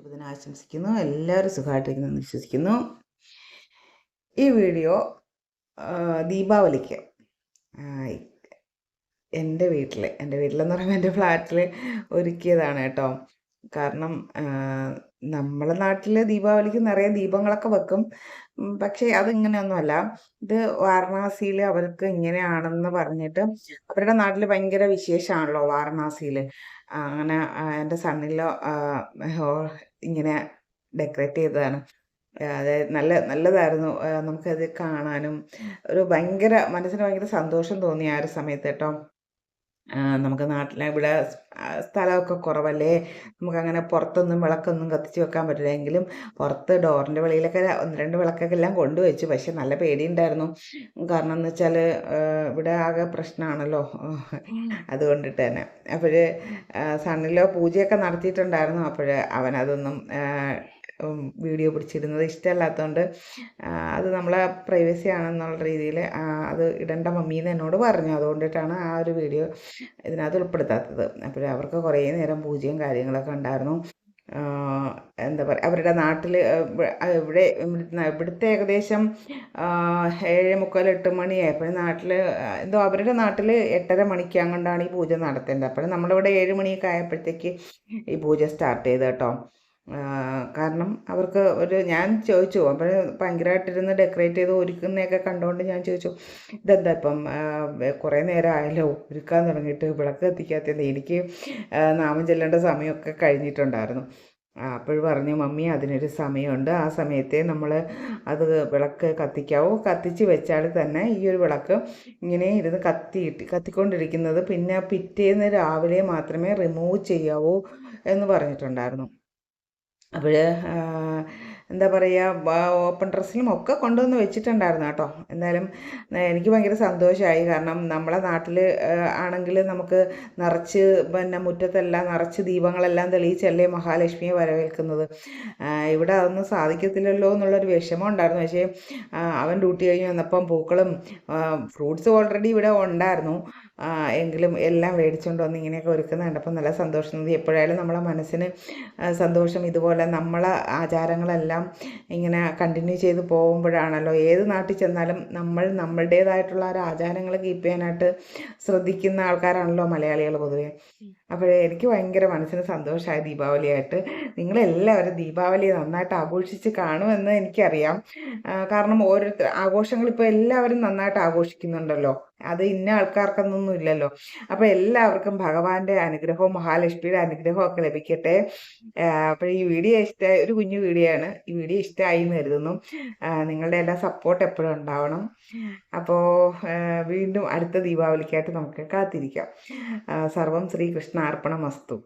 ശുഭദിനം ആശംസിക്കുന്നു. എല്ലാവരും സുഖമായിട്ടിരിക്കുന്നു വിശ്വസിക്കുന്നു. ഈ വീഡിയോ ദീപാവലിക്ക് എന്റെ വീട്ടിൽ എന്റെ വീട്ടിലെന്ന് പറയുമ്പോൾ എന്റെ ഫ്ലാറ്റിൽ ഒരുക്കിയതാണ് കേട്ടോ. കാരണം നമ്മളെ നാട്ടിൽ ദീപാവലിക്ക് നിറയെ ദീപങ്ങളൊക്കെ വെക്കും. പക്ഷേ അതിങ്ങനെയൊന്നുമല്ല. ഇത് വാരണാസിയിൽ അവർക്ക് ഇങ്ങനെയാണെന്ന് പറഞ്ഞിട്ട് അവരുടെ നാട്ടിൽ ഭയങ്കര വിശേഷമാണല്ലോ വാരണാസിയിൽ അങ്ങനെ എന്റെ സണ്ണിലോ ഇങ്ങനെ ഡെക്കറേറ്റ് ചെയ്തതാണ്. അതായത് നല്ല നല്ലതായിരുന്നു. നമുക്കത് കാണാനും ഒരു ഭയങ്കര മനസ്സിന് ഭയങ്കര സന്തോഷം തോന്നി ആ ഒരു സമയത്ത് കേട്ടോ. നമുക്ക് നാട്ടിലെ ഇവിടെ സ്ഥലമൊക്കെ കുറവല്ലേ? നമുക്കങ്ങനെ പുറത്തൊന്നും വിളക്കൊന്നും കത്തിച്ച് വെക്കാൻ പറ്റില്ല. എങ്കിലും പുറത്ത് ഡോറിന്റെ വെളിയിലൊക്കെ ഒന്ന് രണ്ട് വിളക്കൊക്കെ എല്ലാം കൊണ്ടുവച്ചു പക്ഷെ നല്ല പേടിയുണ്ടായിരുന്നു. കാരണം എന്ന് വെച്ചാൽ ഇവിടെ ആകെ പ്രശ്നമാണല്ലോ. അതുകൊണ്ടിട്ട് തന്നെ. അപ്പോൾ സണ്ണിലോ പൂജയൊക്കെ നടത്തിയിട്ടുണ്ടായിരുന്നു. അപ്പോൾ അവനതൊന്നും വീഡിയോ പിടിച്ചിരുന്നത് ഇഷ്ടമല്ലാത്തതുകൊണ്ട് അത് നമ്മളെ പ്രൈവസി ആണെന്നുള്ള രീതിയിൽ അത് ഇടേണ്ട മമ്മീന്ന് എന്നോട് പറഞ്ഞു. അതുകൊണ്ടിട്ടാണ് ആ ഒരു വീഡിയോ ഇതിനകത്ത് ഉൾപ്പെടുത്താത്തത്. അപ്പോൾ അവർക്ക് കുറേ നേരം പൂജയും കാര്യങ്ങളൊക്കെ ഉണ്ടായിരുന്നു. എന്താ പറയുക അവരുടെ നാട്ടിൽ ഇവിടെ ഇവിടുത്തെ ഏകദേശം ഏഴ് മുക്കാൽ എട്ട് മണിയായപ്പോൾ നാട്ടിൽ എന്തോ അവരുടെ നാട്ടിൽ എട്ടര മണിക്ക് അങ്ങോട്ടാണ് ഈ പൂജ നടത്തേണ്ടത്. അപ്പോൾ നമ്മളിവിടെ ഏഴ് മണിയൊക്കെ ആയപ്പോഴത്തേക്ക് ഈ പൂജ സ്റ്റാർട്ട് ചെയ്ത് കേട്ടോ കാരണം അവർക്ക് ഒരു ഞാൻ ചോദിച്ചു അപ്പോൾ ഭയങ്കരമായിട്ടിരുന്ന് ഡെക്കറേറ്റ് ചെയ്ത് ഒരുക്കുന്നതൊക്കെ കണ്ടുകൊണ്ട് ഞാൻ ചോദിച്ചു ഇതെന്താ ഇപ്പം കുറേ നേരം ആയല്ലോ ഒരുക്കാൻ തുടങ്ങിയിട്ട് വിളക്ക് എത്തിക്കാത്തത് എനിക്ക് നാമം ചെല്ലേണ്ട സമയമൊക്കെ കഴിഞ്ഞിട്ടുണ്ടായിരുന്നു. അപ്പോൾ പറഞ്ഞു മമ്മി അതിനൊരു സമയമുണ്ട്. ആ സമയത്തെ നമ്മൾ അത് വിളക്ക് കത്തിക്കാവോ. കത്തിച്ച് വെച്ചാൽ തന്നെ ഈ ഒരു വിളക്ക് ഇങ്ങനെ ഇരുന്ന് കത്തിയിട്ട് കത്തിക്കൊണ്ടിരിക്കുന്നത് പിന്നെ പിറ്റേന്ന് രാവിലെ മാത്രമേ റിമൂവ് ചെയ്യാവൂ എന്ന് പറഞ്ഞിട്ടുണ്ടായിരുന്നു. അപ്പോൾ എന്താ പറയുക ഓപ്പൺ ഡ്രസ്സിലും ഒക്കെ കൊണ്ടുവന്ന് വെച്ചിട്ടുണ്ടായിരുന്നു കേട്ടോ. എന്തായാലും എനിക്ക് ഭയങ്കര സന്തോഷമായി കാരണം നമ്മളെ നാട്ടിൽ ആണെങ്കിൽ നമുക്ക് നിറച്ച് പിന്നെ മുറ്റത്തെല്ലാം നിറച്ച് ദീപങ്ങളെല്ലാം തെളിയിച്ചല്ലേ മഹാലക്ഷ്മിയെ വരവേൽക്കുന്നത്. ഇവിടെ അതൊന്നും സാധിക്കത്തില്ലല്ലോ എന്നുള്ളൊരു വിഷമം ഉണ്ടായിരുന്നു. പക്ഷേ അവൻ ഡ്യൂട്ടി കഴിഞ്ഞ് വന്നപ്പം പൂക്കളും ഫ്രൂട്ട്സ് ഓൾറെഡി ഇവിടെ ഉണ്ടായിരുന്നു. എങ്കിലും എല്ലാം മേടിച്ചുകൊണ്ട് വന്ന് ഇങ്ങനെയൊക്കെ ഒരുക്കുന്നത് കണ്ടപ്പോൾ നല്ല സന്തോഷം എപ്പോഴായാലും നമ്മളെ മനസ്സിന് സന്തോഷം ഇതുപോലെ നമ്മളെ ആചാരങ്ങളെല്ലാം ഇങ്ങനെ കണ്ടിന്യൂ ചെയ്ത് പോകുമ്പോഴാണല്ലോ ഏത് നാട്ടിൽ ചെന്നാലും നമ്മൾ നമ്മളുടേതായിട്ടുള്ള ഒരു ആചാരങ്ങൾ കീപ്പ് ചെയ്യാനായിട്ട് ശ്രദ്ധിക്കുന്ന ആൾക്കാരാണല്ലോ മലയാളികൾ പൊതുവെ. അപ്പോഴേ എനിക്ക് ഭയങ്കര മനസ്സിന് സന്തോഷമായി ദീപാവലിയായിട്ട്. നിങ്ങളെല്ലാവരും ദീപാവലി നന്നായിട്ട് ആഘോഷിച്ച് കാണുമെന്ന് എനിക്കറിയാം. കാരണം ഓരോരുത്തർ ആഘോഷങ്ങൾ ഇപ്പോൾ എല്ലാവരും നന്നായിട്ട് ആഘോഷിക്കുന്നുണ്ടല്ലോ. അത് ഇന്ന ആൾക്കാർക്കൊന്നും ഇല്ലല്ലോ. അപ്പൊ എല്ലാവർക്കും ഭഗവാന്റെ അനുഗ്രഹവും മഹാലക്ഷ്മിയുടെ അനുഗ്രഹവും ഒക്കെ ലഭിക്കട്ടെ. അപ്പൊ ഈ വീഡിയോ ഇഷ്ടമായി ഒരു കുഞ്ഞു വീഡിയോ ആണ്. ഈ വീഡിയോ ഇഷ്ടമായി എന്ന് കരുതുന്നു. നിങ്ങളുടെ എല്ലാ സപ്പോർട്ട് എപ്പോഴും ഉണ്ടാവണം. അപ്പോൾ വീണ്ടും അടുത്ത ദീപാവലിക്കായിട്ട് നമുക്ക് കാത്തിരിക്കാം. സർവം ശ്രീകൃഷ്ണ അർപ്പണ മസ്തു